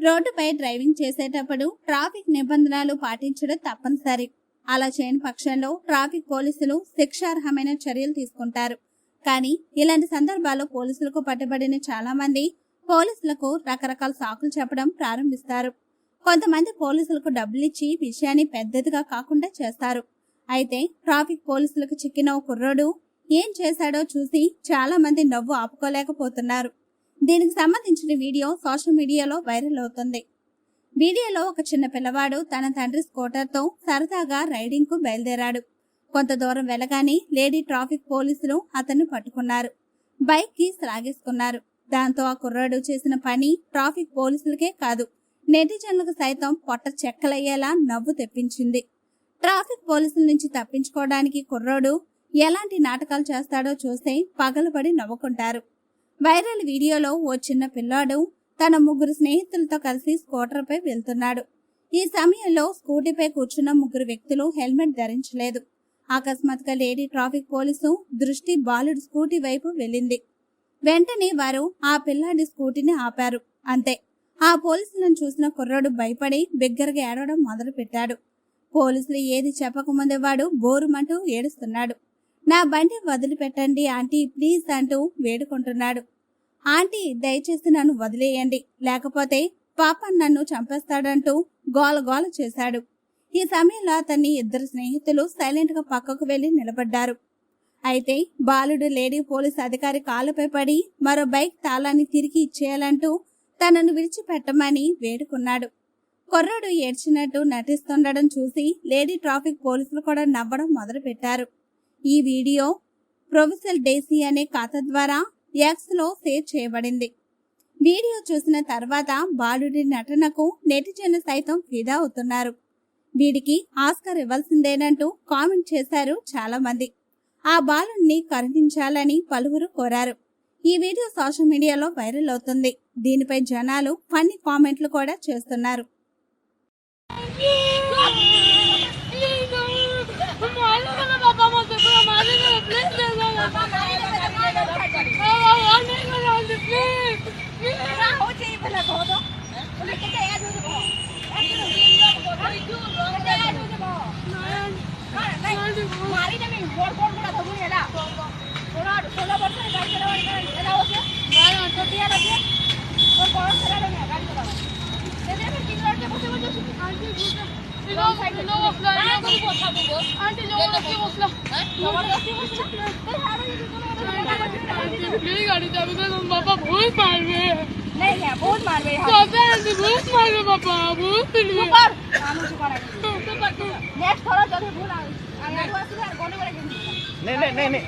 రోడ్డుపై డ్రైవింగ్ చేసేటప్పుడు ట్రాఫిక్ నిబంధనలు పాటించడం తప్పనిసరి. అలా చేయని పక్షంలో ట్రాఫిక్ పోలీసులు శిక్షార్హమైన చర్యలు తీసుకుంటారు. కానీ ఇలాంటి సందర్భాల్లో పోలీసులకు పట్టుబడిన చాలా మంది పోలీసులకు రకరకాల సాకులు చెప్పడం ప్రారంభిస్తారు. కొంతమంది పోలీసులకు డబ్బులు ఇచ్చి విషయాన్ని పెద్దదిగా కాకుండా చేస్తారు. అయితే ట్రాఫిక్ పోలీసులకు చిక్కిన ఓ కుర్రోడు ఏం చేశాడో చూసి చాలా మంది నవ్వు ఆపుకోలేకపోతున్నారు. దీనికి సంబంధించిన వీడియో సోషల్ మీడియాలో వైరల్ అవుతుంది. వీడియోలో ఒక చిన్న పిల్లవాడు తన తండ్రి స్కూటర్తో సరదాగా రైడింగ్కు బయలుదేరాడు. కొంత దూరం వెళ్ళగానే లేడీ ట్రాఫిక్ పోలీసులు అతన్ని పట్టుకున్నారు. బైక్కి దాంతో ఆ కుర్రాడు చేసిన పని ట్రాఫిక్ పోలీసులకే కాదు నెటిజన్లకు సైతం పొట్ట చెక్కలయ్యేలా నవ్వు తెప్పించింది. ట్రాఫిక్ పోలీసుల నుంచి తప్పించుకోవడానికి కుర్రోడు ఎలాంటి నాటకాలు చేస్తాడో చూస్తే పగలబడి నవ్వుకుంటారు. వైరల్ వీడియోలో ఓ చిన్న పిల్లాడు తన ముగ్గురు స్నేహితులతో కలిసి స్కూటర్పై వెళ్తున్నాడు. ఈ సమయంలో స్కూటీపై కూర్చున్న ముగ్గురు వ్యక్తులు హెల్మెట్ ధరించలేదు. అకస్మాత్తుగా లేడీ ట్రాఫిక్ పోలీసు దృష్టి బాలుడు స్కూటీ వైపు వెళ్ళింది. వెంటనే వారు ఆ పిల్లాడి స్కూటీని ఆపారు. అంతే. ఆ పోలీసులను చూసిన కుర్రాడు భయపడి బిగ్గరగా ఏడవడం మొదలుపెట్టాడు. పోలీసులు ఏది చెప్పకముందే వాడు బోరుమంటూ ఏడుస్తున్నాడు. నా బండి వదిలిపెట్టండి ఆంటీ. ప్లీజ్ అంటూ వేడుకుంటున్నాడు. ఆంటీ దయచేసి నన్ను వదిలేయండి. లేకపోతే పాప నన్ను చంపేస్తాడంటూ గోల గోల చేశాడు. ఈ సమయంలో అతన్ని ఇద్దరు స్నేహితులు సైలెంట్గా పక్కకు వెళ్ళి నిలబడ్డారు. అయితే బాలుడు లేడీ పోలీస్ అధికారి కాలుపై పడి మరో బైక్ తాళాన్ని తిరిగి ఇచ్చేయాలంటూ తనను విడిచిపెట్టమని వేడుకున్నాడు. కుర్రాడు ఏడ్చినట్టు నటిస్తుండడం చూసి లేడీ ట్రాఫిక్ పోలీసులు కూడా నవ్వడం మొదలుపెట్టారు. ఈ వీడియో ప్రొఫెసర్ డేసీ అనే ఖాతా ద్వారా యాక్స్లో షేర్ సేవ్ చేయబడింది. వీడియో చూసిన తర్వాత బాలుడి నటనకు నెటిజన్లు సైతం ఫిదా అవుతున్నారు. వీడికి ఆస్కర్ ఇవ్వాల్సిందేనంటూ కామెంట్ చేశారు చాలామంది. ఆ బాలుడిని కరుణించాలని పలువురు కోరారు. ఈ వీడియో సోషల్ మీడియాలో వైరల్ అవుతుంది. దీనిపై జనాలు ఫన్నీ కామెంట్లు కూడా చేస్తున్నారు. કેટલા કહો તો બોલે કેટલા એડ હોય કહો મારી તમે ગોળ ગોળ ગોળા તો મને એલા થોડા થોડા વર્ષે ગાડી ચલાવવાની એલા ઓકે મારા તો તૈયાર હશે તો કોણ ચલાવે ને ગાડી ચલાવે એટલે મેં કિલોડ કે બોતે બોતે છું આંટી બોતે લો લો મસલા ના કરી બોતા બોલો આંટી લો કે મસલા હે લો કે મસલા તે હારો ની તો મેં ગાડી ચાલુ કરો બાપા ભૂલ પાડ হ্যাঁ, বহুত মারবে কবে আনবি বহুত মারবে বাবা বহুত সুপার আমি সুপার সুপার নেক্সট থরা যদি ভুল আমি আর গন্ডগোল নে নে নে নে।